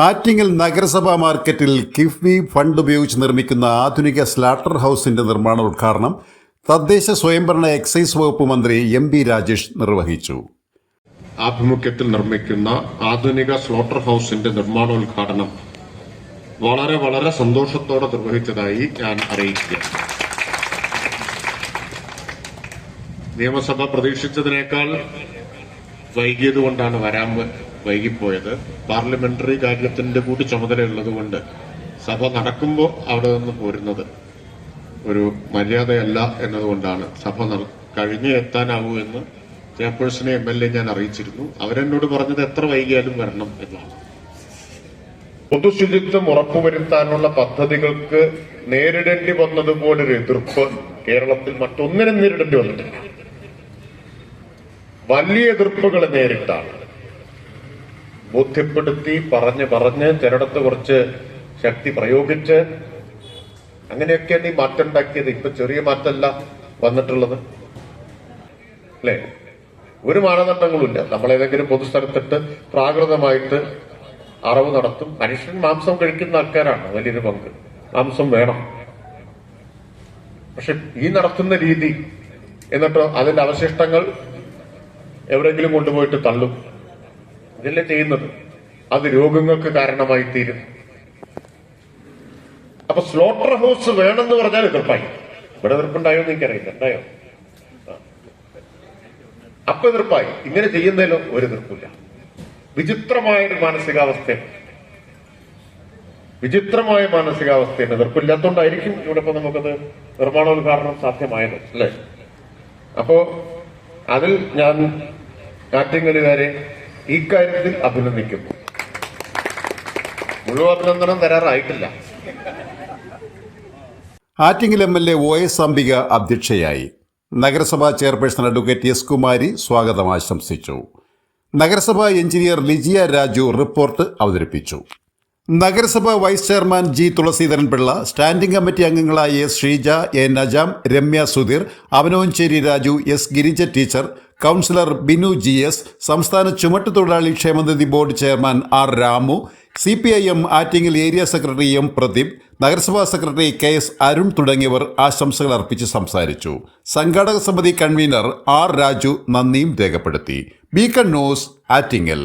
ആറ്റിങ്ങൽ നഗരസഭാ മാർക്കറ്റിൽ കിഫ്ബി ഫണ്ട് ഉപയോഗിച്ച് നിർമ്മിക്കുന്ന ആധുനിക സ്ലാട്ടർ ഹൗസിന്റെ നിർമ്മാണ ഉദ്ഘാടനം തദ്ദേശ സ്വയംഭരണ എക്സൈസ് വകുപ്പ് മന്ത്രി എം ബി രാജേഷ് നിർവഹിച്ചു. ആഭിമുഖ്യത്തിൽ നിർമ്മിക്കുന്ന ആധുനിക സ്ലോട്ടർ ഹൗസിന്റെ നിർമ്മാണോദ്ഘാടനം വളരെ വളരെ സന്തോഷത്തോടെ നിർവഹിച്ചതായി ഞാൻ അറിയിക്കുക നിയമസഭ പ്രതീക്ഷിച്ചതിനേക്കാൾ വൈകിയതുകൊണ്ടാണ് വരാൻ വൈകിപ്പോയത്. പാർലമെന്ററി കാര്യത്തിന്റെ കൂടി ചുമതലയുള്ളതുകൊണ്ട് സഭ നടക്കുമ്പോൾ അവിടെ നിന്ന് പോരുന്നത് ഒരു മര്യാദയല്ല എന്നതുകൊണ്ടാണ്. സഭ കഴിഞ്ഞേ എത്താനാവൂ എന്ന് ചെയർപേഴ്സണെ എം എൽ എ ഞാൻ അറിയിച്ചിരുന്നു. അവരെന്നോട് പറഞ്ഞത് എത്ര വൈകിയാലും വരണം എന്നാണ്. പൊതുശുചിത്വം ഉറപ്പുവരുത്താനുള്ള പദ്ധതികൾക്ക് നേരിടേണ്ടി വന്നതുപോലൊരു എതിർപ്പ് കേരളത്തിൽ മറ്റൊന്നിനും നേരിടേണ്ടി വന്നിട്ടില്ല. വലിയ എതിർപ്പുകൾ നേരിട്ടാണ്. ബോധ്യപ്പെടുത്തി പറഞ്ഞ് പറഞ്ഞ് ചിലയിടത്ത് കുറച്ച് ശക്തി പ്രയോഗിച്ച് അങ്ങനെയൊക്കെയാണ് ഈ മാറ്റം ഉണ്ടാക്കിയത് ഇപ്പൊ ചെറിയ മാറ്റമല്ല വന്നിട്ടുള്ളത്. അല്ലേ? ഒരു മാനദണ്ഡങ്ങളുമില്ല. നമ്മൾ ഏതെങ്കിലും പൊതുസ്ഥലത്തിട്ട് പ്രാകൃതമായിട്ട് അറവ് നടത്തും. മനുഷ്യൻ മാംസം കഴിക്കുന്ന ആൾക്കാരാണ്. വലിയൊരു പങ്ക്. മാംസം വേണം. പക്ഷെ ഈ നടത്തുന്ന രീതി എന്നിട്ട് അതിന്റെ അവശിഷ്ടങ്ങൾ എവിടെയെങ്കിലും കൊണ്ടുപോയിട്ട് തള്ളും. ഇതല്ലേ ചെയ്യുന്നത്? അത് രോഗങ്ങൾക്ക് കാരണമായി തീരും അപ്പൊ സ്ലോട്ടർ ഹൗസ് വേണമെന്ന് പറഞ്ഞാൽ എതിർപ്പായി. ഇവിടെ എതിർപ്പുണ്ടായോ എന്ന് എനിക്കറിയില്ല. ഉണ്ടായോ. അപ്പൊ എതിർപ്പായി. ഇങ്ങനെ ചെയ്യുന്നതിലോ ഒരു എതിർപ്പില്ല. വിചിത്രമായ ഒരു മാനസികാവസ്ഥ വിചിത്രമായ മാനസികാവസ്ഥയാണ് എതിർപ്പില്ലാത്തതുകൊണ്ടായിരിക്കും ഇവിടെ ഇപ്പൊ നമുക്കത് നിർമ്മാണോദ്ഘാടനം സാധ്യമായത്. അല്ലേ? അപ്പോ അതിൽ ഞാൻ ആറ്റിങ്ങലുകാരെ ഇക്കാര്യത്തിൽ അഭിനന്ദിക്കുന്നു. മുഴുവൻ അഭിനന്ദനം തരാറായിട്ടില്ല. Attingal M L A O S Ambika അധ്യക്ഷയായി നഗരസഭാ ചെയർപേഴ്സൺ അഡ്വക്കേറ്റ് എസ്. കുമാരി സ്വാഗതം ആശംസിച്ചു. നഗരസഭാ എഞ്ചിനീയർ ലിജിയ രാജു റിപ്പോർട്ട് അവതരിപ്പിച്ചു. നഗരസഭാ vice chairman G. Thulaseedharan Pillai standing committee അംഗങ്ങളായ S. Sheeja A. Najam Ramya Sudheer Avanoncheri Raju S. Girija teacher councillor Binu G S സംസ്ഥാന ചുമട്ടുതൊഴിലാളി ക്ഷേമനിധി board chairman R Ramu C P I M Attingal area secretary M Pradeep നഗരസഭാ secretary K S Arun തുടങ്ങിയവർ ആശംസകൾ അർപ്പിച്ച് സംസാരിച്ചു. സംഘാടക സമിതി കൺവീനർ ആർ രാജു നന്ദിയും രേഖപ്പെടുത്തി. Beacon News Attingal.